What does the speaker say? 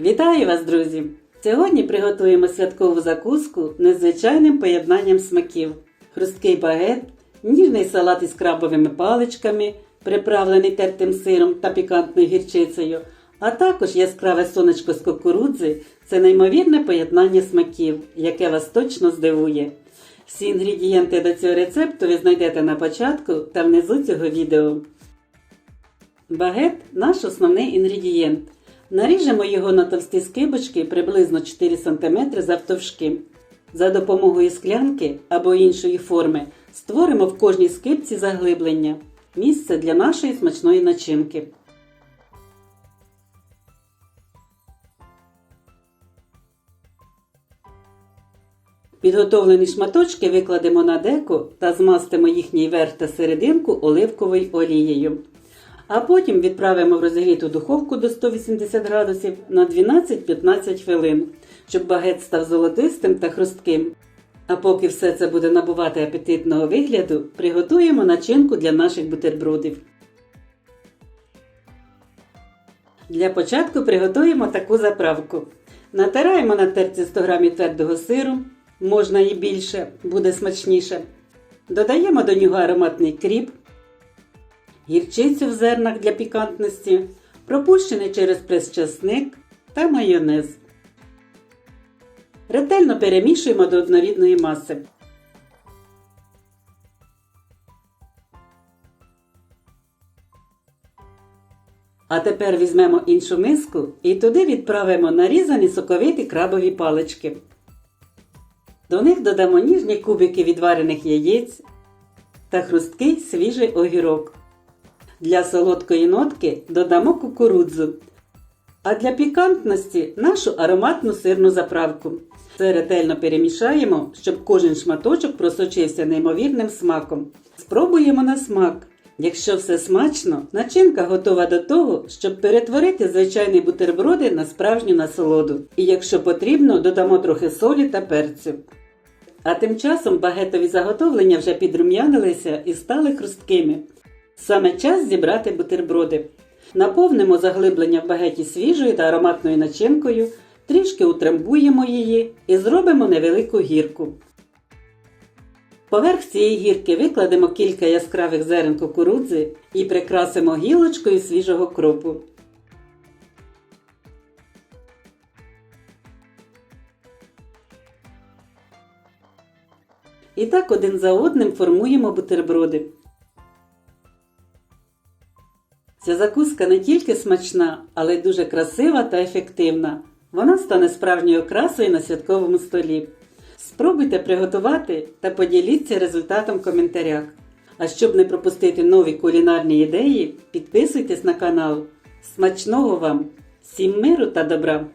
Вітаю вас, друзі! Сьогодні приготуємо святкову закуску незвичайним поєднанням смаків: хрусткий багет, ніжний салат із крабовими паличками, приправлений тертим сиром та пікантною гірчицею, а також яскраве сонечко з кукурудзи це неймовірне поєднання смаків, яке вас точно здивує. Всі інгредієнти до цього рецепту ви знайдете на початку та внизу цього відео. Багет наш основний інгредієнт. Наріжемо його на товсті скибочки приблизно 4 см завтовшки. За допомогою склянки або іншої форми створимо в кожній скибці заглиблення місце для нашої смачної начинки. Підготовлені шматочки викладемо на деко та змастимо їхній верх та серединку оливковою олією. А потім відправимо в розігріту духовку до 180 градусів на 12-15 хвилин, щоб багет став золотистим та хрустким. А поки все це буде набувати апетитного вигляду, приготуємо начинку для наших бутербродів. Для початку приготуємо таку заправку. Натираємо на терці 100 г твердого сиру, можна і більше, буде смачніше. Додаємо до нього ароматний кріп, гірчицю в зернах для пікантності, пропущений через прес часник та майонез. Ретельно перемішуємо до однорідної маси. А тепер візьмемо іншу миску і туди відправимо нарізані соковиті крабові палички. До них додамо ніжні кубики відварених яєць та хрусткий свіжий огірок. Для солодкої нотки додамо кукурудзу. А для пікантності нашу ароматну сирну заправку. Все ретельно перемішаємо, щоб кожен шматочок просочився неймовірним смаком. Спробуємо на смак. Якщо все смачно, начинка готова до того, щоб перетворити звичайні бутерброди на справжню насолоду. І якщо потрібно, додамо трохи солі та перцю. А тим часом багетові заготовлення вже підрум'янилися і стали хрусткими. Саме час зібрати бутерброди. Наповнимо заглиблення в багеті свіжою та ароматною начинкою, трішки утрамбуємо її і зробимо невелику гірку. Поверх цієї гірки викладемо кілька яскравих зерен кукурудзи і прикрасимо гілочкою свіжого кропу. І так один за одним формуємо бутерброди. Ця закуска не тільки смачна, але й дуже красива та ефективна. Вона стане справжньою красою на святковому столі. Спробуйте приготувати та поділіться результатом в коментарях. А щоб не пропустити нові кулінарні ідеї, підписуйтесь на канал. Смачного вам! Всім миру та добра!